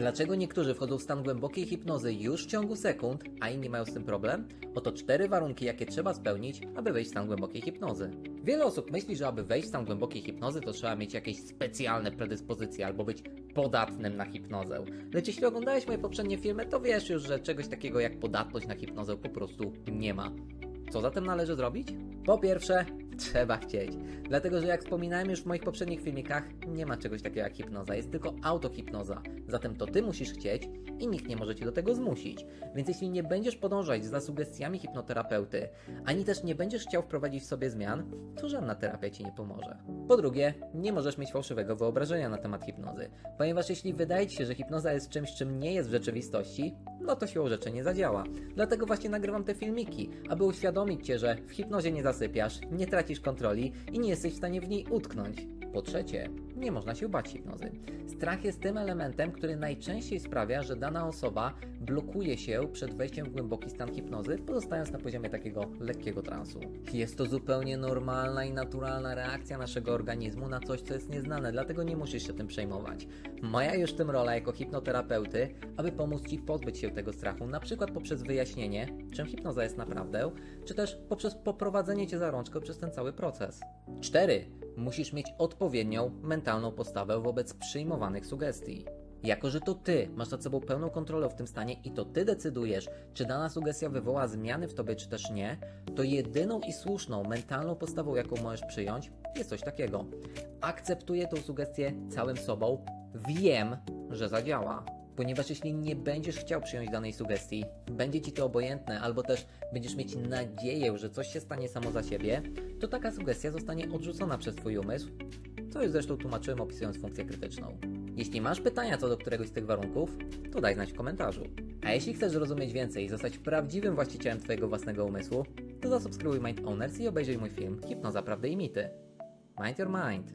Dlaczego niektórzy wchodzą w stan głębokiej hipnozy już w ciągu sekund, a inni mają z tym problem? Oto cztery warunki, jakie trzeba spełnić, aby wejść w stan głębokiej hipnozy. Wiele osób myśli, że aby wejść w stan głębokiej hipnozy, to trzeba mieć jakieś specjalne predyspozycje albo być podatnym na hipnozę. Lecz jeśli oglądałeś moje poprzednie filmy, to wiesz już, że czegoś takiego jak podatność na hipnozę po prostu nie ma. Co zatem należy zrobić? Po pierwsze, trzeba chcieć. Dlatego, że jak wspominałem już w moich poprzednich filmikach, nie ma czegoś takiego jak hipnoza, jest tylko autohipnoza. Zatem to ty musisz chcieć i nikt nie może cię do tego zmusić. Więc jeśli nie będziesz podążać za sugestiami hipnoterapeuty, ani też nie będziesz chciał wprowadzić w sobie zmian, to żadna terapia ci nie pomoże. Po drugie, nie możesz mieć fałszywego wyobrażenia na temat hipnozy, ponieważ jeśli wydaje ci się, że hipnoza jest czymś, czym nie jest w rzeczywistości, no to siłą rzeczy nie zadziała. Dlatego właśnie nagrywam te filmiki, aby uświadomić cię, że w hipnozie nie zasypiasz, nie tracisz kontroli i nie jesteś w stanie w niej utknąć. Po trzecie, nie można się bać hipnozy. Strach jest tym elementem, który najczęściej sprawia, że dana osoba blokuje się przed wejściem w głęboki stan hipnozy, pozostając na poziomie takiego lekkiego transu. Jest to zupełnie normalna i naturalna reakcja naszego organizmu na coś, co jest nieznane, dlatego nie musisz się tym przejmować. Moja już w tym rola jako hipnoterapeuty, aby pomóc Ci pozbyć się tego strachu, na przykład poprzez wyjaśnienie, czym hipnoza jest naprawdę, czy też poprzez poprowadzenie Cię za rączkę przez ten cały proces. 4. Musisz mieć odpowiednią mentalną postawę wobec przyjmowanych sugestii. Jako, że to ty masz nad sobą pełną kontrolę w tym stanie i to ty decydujesz, czy dana sugestia wywoła zmiany w tobie, czy też nie, to jedyną i słuszną mentalną postawą, jaką możesz przyjąć, jest coś takiego. Akceptuję tą sugestię całym sobą, wiem, że zadziała. Ponieważ jeśli nie będziesz chciał przyjąć danej sugestii, będzie ci to obojętne, albo też będziesz mieć nadzieję, że coś się stanie samo za siebie, to taka sugestia zostanie odrzucona przez twój umysł, co już zresztą tłumaczyłem opisując funkcję krytyczną. Jeśli masz pytania co do któregoś z tych warunków, to daj znać w komentarzu. A jeśli chcesz zrozumieć więcej i zostać prawdziwym właścicielem Twojego własnego umysłu, to zasubskrybuj Mind Owners i obejrzyj mój film Hipnoza Prawdy i Mity. Mind Your Mind.